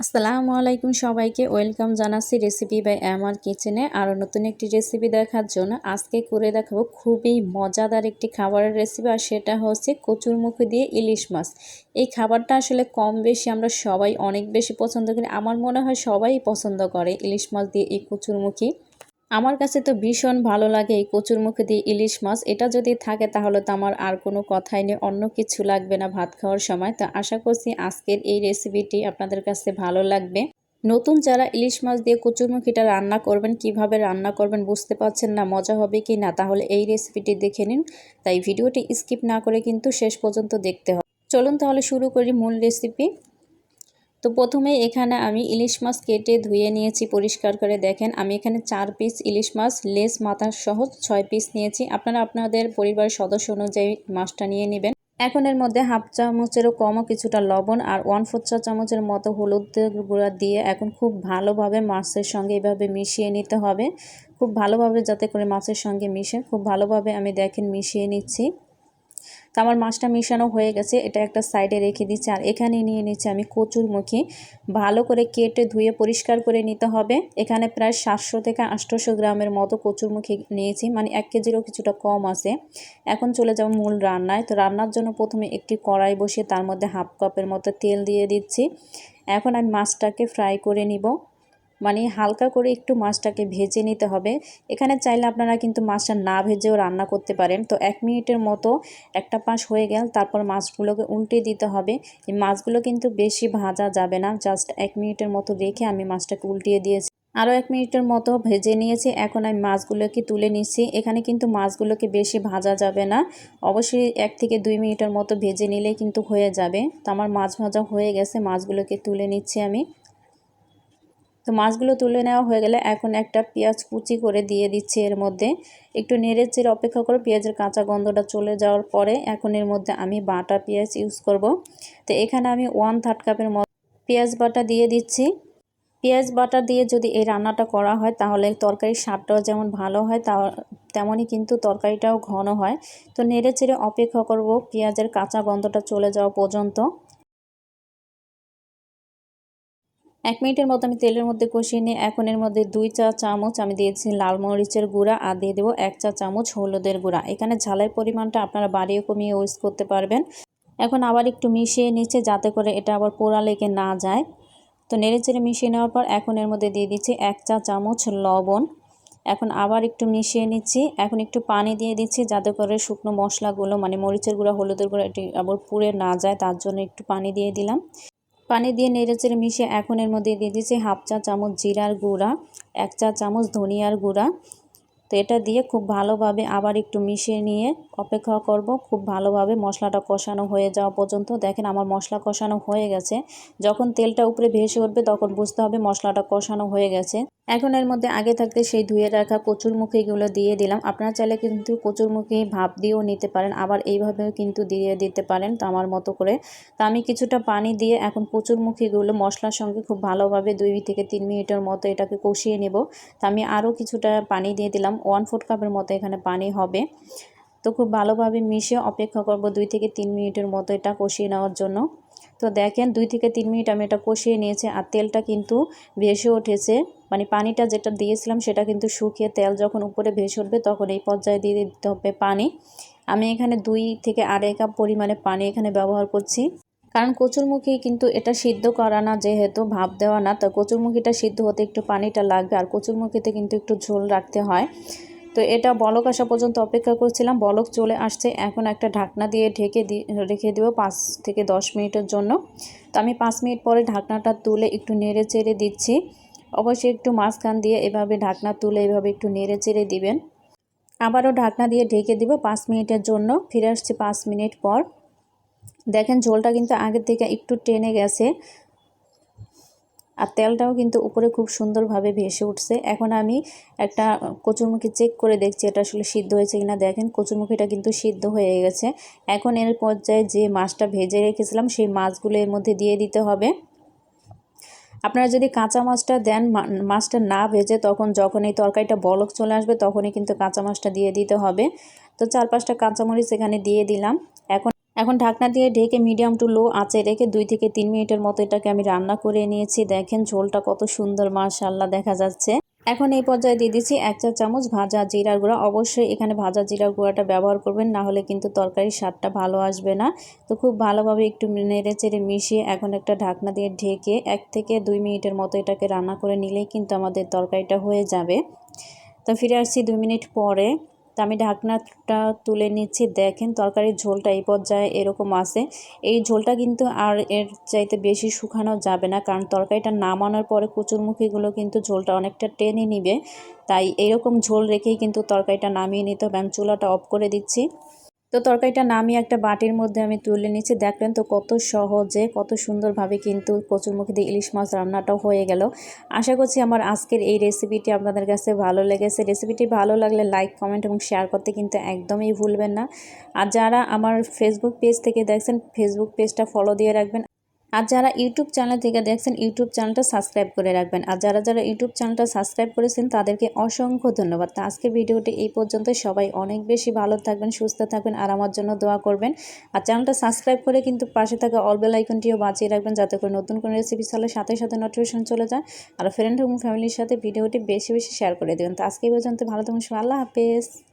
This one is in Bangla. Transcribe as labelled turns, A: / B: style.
A: আসসালামু আলাইকুম সবাইকে। ওয়েলকাম জানাচ্ছি রেসিপি বাই আমার কিচেনে। আরও নতুন একটি রেসিপি দেখার জন্য আজকে করে দেখাবো খুবই মজাদার একটি খাবারের রেসিপি, আর সেটা হচ্ছে কচুরমুখী দিয়ে ইলিশ মাছ। এই খাবারটা আসলে কম বেশি আমরা সবাই অনেক বেশি পছন্দ করি। আমার মনে হয় সবাই পছন্দ করে ইলিশ মাছ দিয়ে এই কচুরমুখী। আমার কাছে তো ভীষণ ভালো লাগে এই কচুর মুখে দিয়ে ইলিশ মাছ। এটা যদি থাকে তাহলে তো আমার আর কোনো কথাই নেই, অন্য কিছু লাগবে না ভাত খাওয়ার সময়। তো আশা করছি আজকের এই রেসিপিটি আপনাদের কাছে ভালো লাগবে। নতুন যারা ইলিশ মাছ দিয়ে কচুরমুখিটা রান্না করবেন, কীভাবে রান্না করবেন বুঝতে পারছেন না, মজা হবে কি না, তাহলে এই রেসিপিটি দেখে নিন। তাই ভিডিওটি স্কিপ না করে কিন্তু শেষ পর্যন্ত দেখতে হবে। চলুন তাহলে শুরু করি মূল রেসিপি তো প্রথমে এখানে আমি ইলিশ মাছ কেটে ধুয়ে নিয়েছি পরিষ্কার করে। দেখেন, আমি এখানে চার পিস ইলিশ মাছ, লেস মাথা সহ ছয় পিস নিয়েছি। আপনারা আপনাদের পরিবারের সদস্য অনুযায়ী মাছটা নিয়ে নেবেন। এখন এর মধ্যে হাফ চামচেরও কমও কিছুটা লবণ আর ওয়ান ফোর চা চামচের মতো হলুদ গুঁড়া দিয়ে এখন খুব ভালোভাবে মাছের সঙ্গে এভাবে মিশিয়ে নিতে হবে। খুব ভালোভাবে যাতে করে মাছের সঙ্গে মিশে। খুব ভালোভাবে আমি দেখেন মিশিয়ে নিচ্ছি। তো আমার মাছটা মিশানো হয়ে গেছে, এটা একটা সাইডে রেখে দিচ্ছি। আর এখানে নিয়ে নিচ্ছি আমি কচুর মুখি ভালো করে কেটে ধুয়ে পরিষ্কার করে নিতে হবে। এখানে প্রায় সাতশো থেকে আটশোশো গ্রামের মতো কচুর মুখি নিয়েছি মানে এক কেজিরও কিছুটা কম আছে। এখন চলে যাব মূল রান্নায়। তো রান্নার জন্য প্রথমে একটি কড়াই বসিয়ে তার মধ্যে হাফ কাপের মতো তেল দিয়ে দিচ্ছি। এখন আমি মাছটাকে ফ্রাই করে নিব। মানে হালকা করে একটু মাছটাকে ভেজে নিতে হবে। এখানে চাইলে আপনারা কিন্তু মাছটা না ভেজেও রান্না করতে পারেন। তো এক মিনিটের মতো একটা পাশ হয়ে গেল, তারপর মাছগুলোকে উল্টে দিতে হবে। এই মাছগুলো কিন্তু বেশি ভাজা যাবে না, জাস্ট এক মিনিটের মতো রেখে আমি মাছটাকে উল্টিয়ে দিয়েছি। আরও এক মিনিটের মতো ভেজে নিয়েছি, এখন আমি মাছগুলোকে তুলে নিচ্ছি। এখানে কিন্তু মাছগুলোকে বেশি ভাজা যাবে না, অবশ্যই এক থেকে দুই মিনিটের মতো ভেজে নিলে কিন্তু হয়ে যাবে। তো আমার মাছ ভাজা হয়ে গেছে, মাছগুলোকে তুলে নিচ্ছি আমি। তো মাছগুলো তুলে নেওয়া হয়ে গেলে এখন একটা পেঁয়াজ কুচি করে দিয়ে দিচ্ছি এর মধ্যে। একটু নেড়ে চেড়ে অপেক্ষা করে, পেঁয়াজের কাঁচা গন্ধটা চলে যাওয়ার পরে এখন এর মধ্যে আমি বাটা পেঁয়াজ ইউজ করব। তো এখানে আমি ওয়ান থার্ড কাপের মতো পেঁয়াজ বাটা দিয়ে দিচ্ছি। পেঁয়াজ বাটা দিয়ে যদি এই রান্নাটা করা হয় তাহলে তরকারির স্বাদটাও যেমন ভালো হয় তা তেমনই কিন্তু তরকারিটাও ঘন হয়। তো নেড়ে চেড়ে অপেক্ষা করব, পেঁয়াজের কাঁচা গন্ধটা চলে যাওয়া পর্যন্ত। এক মিনিটের মতো আমি তেলের মধ্যে কষিয়ে নিয়ে এখন এর মধ্যে দুই চা চামচ আমি দিয়েছি লাল মরিচের গুঁড়া আর দিয়ে দেবো এক চা চামচ হলুদের গুঁড়া। এখানে ঝালের পরিমাণটা আপনারা বাড়িয়ে কমিয়ে ইউজ করতে পারবেন। এখন আবার একটু মিশিয়ে নিচ্ছে যাতে করে এটা আবার পোড়া লেগে না যায়। তো নেড়ে চেড়ে মিশিয়ে নেওয়ার পর এখন এর মধ্যে দিয়ে দিচ্ছি এক চা চামচ লবণ। এখন আবার একটু মিশিয়ে নিচ্ছি। এখন একটু পানি দিয়ে দিচ্ছি যাতে করে শুকনো মশলাগুলো মানে মরিচের গুঁড়া, হলুদের গুঁড়া এটি আবার পুড়ে না যায়, তার জন্য একটু পানি দিয়ে দিলাম। পানি দিয়ে নেড়েচেড়ে মিশিয়ে এখন এর মধ্যে দিয়ে দিয়েছি হাফ চা চামচ জিরার গুঁড়া, এক চা চামচ ধনিয়ার গুঁড়া। তো এটা দিয়ে খুব ভালোভাবে আবার একটু মিশিয়ে নিয়ে অপেক্ষা করব। খুব ভালোভাবে মশলাটা কষানো হয়ে যাওয়া পর্যন্ত। দেখেন আমার মশলা কষানো হয়ে গেছে। যখন তেলটা উপরে ভেসে উঠবে তখন বুঝতে হবে মশলাটা কষানো হয়ে গেছে। এখন এর মধ্যে আগে থাকতে সেই ধুয়ে রাখা কচুরমুখীগুলো দিয়ে দিলাম। আপনারা চাইলে কিন্তু কচুরমুখী ভাপ দিয়েও নিতে পারেন, আবার এইভাবেও কিন্তু দিয়ে দিতে পারেন তো আমার মতো করে। তো আমি কিছুটা পানি দিয়ে এখন কচুরমুখীগুলো মশলার সঙ্গে খুব ভালোভাবে দুই থেকে তিন মিনিটের মতো এটাকে কষিয়ে নেব। তো আমি আরও কিছুটা পানি দিয়ে দিলাম ওয়ান ফুট কাপের মতো এখানে পানি হবে। তো খুব ভালোভাবে মিশিয়ে অপেক্ষা করব দুই থেকে তিন মিনিটের মতো এটা কষিয়ে নেওয়ার জন্য। তো দেখেন দুই থেকে তিন মিনিট আমি এটা কষিয়ে নিয়েছি আর তেলটা কিন্তু ভেসে উঠেছে। মানে পানিটা যেটা দিয়েছিলাম সেটা কিন্তু শুকিয়ে তেল যখন উপরে ভেসে উঠবে তখন এই পর্যায়ে দিয়ে দিতে হবে পানি। আমি এখানে দুই থেকে আড়াই কাপ পরিমাণে পানি এখানে ব্যবহার করছি। কারণ কচুরমুখী কিন্তু এটা সিদ্ধ করা না, যেহেতু ভাপ দেওয়া না, তো কচুরমুখীটা সিদ্ধ হতে একটু পানিটা লাগবে আর কচুরমুখীতে কিন্তু একটু ঝোল রাখতে হয়। তো এটা বলক আসা পর্যন্ত অপেক্ষা করছিলাম, বলক চলে আসছে, এখন একটা ঢাকনা দিয়ে ঢেকে রেখে দেবো পাঁচ থেকে দশ মিনিটের জন্য। তো আমি পাঁচ মিনিট পরে ঢাকনাটা তুলে একটু নেড়ে চেড়ে দিচ্ছি। অবশ্যই একটু মাঝখান দিয়ে এভাবে ঢাকনা তুলে এভাবে একটু নেড়ে চেড়ে দিবেন। আবারও ঢাকনা দিয়ে ঢেকে দিব পাঁচ মিনিটের জন্য, ফিরে আসছি পাঁচ মিনিট পর। দেখেন ঝোলটা কিন্তু আগের থেকে একটু টেনে গেছে আর তেলটাও কিন্তু উপরে খুব সুন্দরভাবে ভেসে উঠছে। এখন আমি একটা কচুরমুখি চেক করে দেখছি এটা আসলে সিদ্ধ হয়েছে কিনা। দেখেন কচুরমুখিটা কিন্তু সিদ্ধ হয়ে গেছে। এখন এর পর্যায়ে যে মাছটা ভেজে রেখেছিলাম, সেই মাছগুলো এর মধ্যে দিয়ে দিতে হবে। আপনারা যদি কাঁচা মাছটা দেন মাছটা না ভেজে তখন যখন এই তরকারিটা বলক চলে আসবে তখনই কিন্তু কাঁচা মাছটা দিয়ে দিতে হবে। তো চার পাঁচটা কাঁচামরিচ এখানে দিয়ে দিলাম। এখন এখন ঢাকনা দিয়ে ঢেকে মিডিয়াম টু লো আঁচে রেখে দুই থেকে তিন মিনিটের মতো এটাকে আমি রান্না করে নিয়েছি। দেখেন ঝোলটা কত সুন্দর মাশাল্লাহ দেখা যাচ্ছে। এখন এই পর্যায়ে দিয়ে দিচ্ছি এক চা চামচ ভাজা জিরার গুঁড়া। অবশ্যই এখানে ভাজা জিরার গুঁড়াটা ব্যবহার করবেন, না হলে কিন্তু তরকারির স্বাদটা ভালো আসবে না। তো খুব ভালোভাবে একটু নেড়ে চেড়ে মিশিয়ে এখন একটা ঢাকনা দিয়ে ঢেকে এক থেকে দুই মিনিটের মতো এটাকে রান্না করে নিলেই কিন্তু আমাদের তরকারিটা হয়ে যাবে। তো ফিরে আসছি দুই মিনিট পরে। তো আমি ঢাকনাটা তুলে নিচ্ছি। দেখেন তরকারির ঝোলটা এই পর্যায়ে এরকম আছে। এই ঝোলটা কিন্তু আর এর চাইতে বেশি শুকানো যাবে না, কারণ তরকারিটা নামানোর পরে কুচুরমুখিগুলো কিন্তু ঝোলটা অনেকটা টেনে নিবে। তাই এরকম ঝোল রেখেই কিন্তু তরকারিটা নামিয়ে নিতে হবে। আমি চুলাটা অফ করে দিচ্ছি। তো তরকারিটা নামিয়ে একটা বাটির মধ্যে আমি তুলে নিচ্ছি। দেখলেন তো কত সহজে, কত সুন্দরভাবে কিন্তু কচুরমুখী দিয়ে ইলিশ মাছ রান্নাটাও হয়ে গেল। আশা করছি আমার আজকের এই রেসিপিটি আপনাদের কাছে ভালো লেগেছে। রেসিপিটি ভালো লাগলে লাইক কমেন্ট এবং শেয়ার করতে কিন্তু একদমই ভুলবেন না। আর যারা আমার ফেসবুক পেজ থেকে দেখছেন ফেসবুক পেজটা ফলো দিয়ে রাখবেন। আর যারা ইউটিউব চ্যানেল থেকে দেখছেন, ইউটিউব চ্যানেলটা সাবস্ক্রাইব করে রাখবেন। আর যারা যারা ইউটিউব চ্যানেলটা সাবস্ক্রাইব করেছেন, তাদেরকে অসংখ্য ধন্যবাদ। তা আজকে ভিডিওটি এই পর্যন্ত। সবাই অনেক বেশি ভালো থাকবেন, সুস্থ থাকবেন, আর আমার জন্য দোয়া করবেন। আর চ্যানেলটা সাবস্ক্রাইব করে কিন্তু পাশে থাকা অলবেল আইকনটিও বাঁচিয়ে রাখবেন, যাতে করে নতুন কোনো রেসিপি চলে সাথে সাথে নোটিফিকেশন চলে যায়। আর ফ্রেন্ড এবং ফ্যামিলির সাথে ভিডিওটি বেশি বেশি শেয়ার করে দেবেন। তো আজকে পর্যন্ত। ভালো থাকুন আল্লাহ হাফেজ।